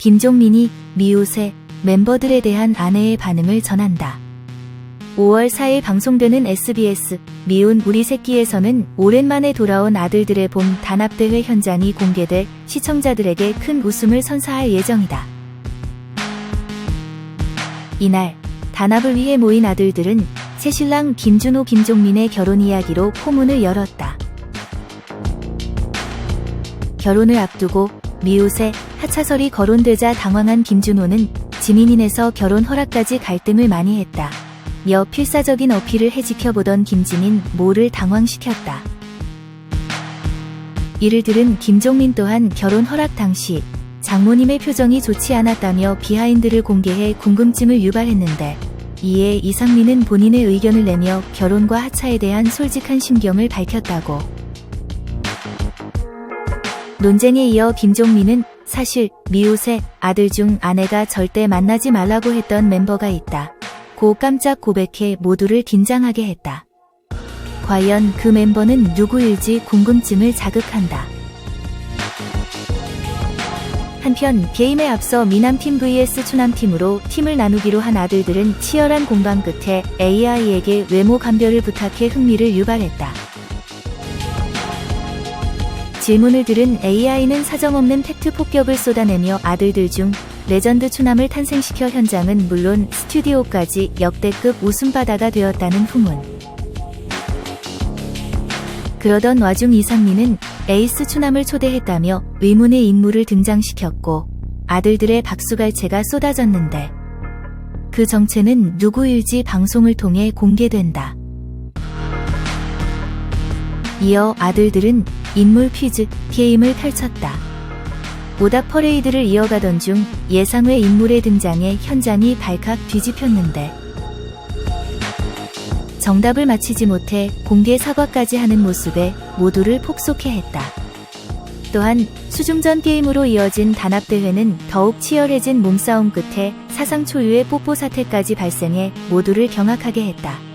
김종민이 미우새 멤버들에 대한 아내의 반응을 전한다. 5월 4일 방송되는 SBS 미운 우리 새끼에서는 오랜만에 돌아온 아들들의 봄 단합대회 현장이 공개돼 시청자들에게 큰 웃음을 선사할 예정이다. 이날 단합을 위해 모인 아들들은 새신랑 김준호 김종민의 결혼 이야기로 포문을 열었다. 결혼을 앞두고 미우새 하차설이 거론되자 당황한 김준호는 지민인에서 결혼 허락까지 갈등을 많이 했다. 여 필사적인 어필을 해지켜보던 김지민 모를 당황시켰다. 이를 들은 김종민 또한 결혼 허락 당시 장모님의 표정이 좋지 않았다며 비하인드를 공개해 궁금증을 유발했는데 이에 이상민은 본인의 의견을 내며 결혼과 하차에 대한 솔직한 심경을 밝혔다고. 논쟁에 이어 김종민은 사실 미우새 아들 중 아내가 절대 만나지 말라고 했던 멤버가 있다. 고 깜짝 고백해 모두를 긴장하게 했다. 과연 그 멤버는 누구일지 궁금증을 자극한다. 한편 게임에 앞서 미남팀 vs 추남팀으로 팀을 나누기로 한 아들들은 치열한 공방 끝에 AI에게 외모 감별을 부탁해 흥미를 유발했다. 질문을 들은 AI는 사정없는 팩트 폭격을 쏟아내며 아들들 중 레전드 추남을 탄생시켜 현장은 물론 스튜디오까지 역대급 웃음바다가 되었다는 후문. 그러던 와중 이상민은 에이스 추남을 초대했다며 의문의 인물을 등장시켰고 아들들의 박수갈채가 쏟아졌는데 그 정체는 누구일지 방송을 통해 공개된다. 이어 아들들은 인물 퀴즈 게임을 펼쳤다. 오답 퍼레이드를 이어가던 중 예상외 인물의 등장에 현장이 발칵 뒤집혔는데 정답을 맞히지 못해 공개 사과까지 하는 모습에 모두를 폭소케 했다. 또한 수중전 게임으로 이어진 단합대회는 더욱 치열해진 몸싸움 끝에 사상 초유의 뽀뽀 사태까지 발생해 모두를 경악하게 했다.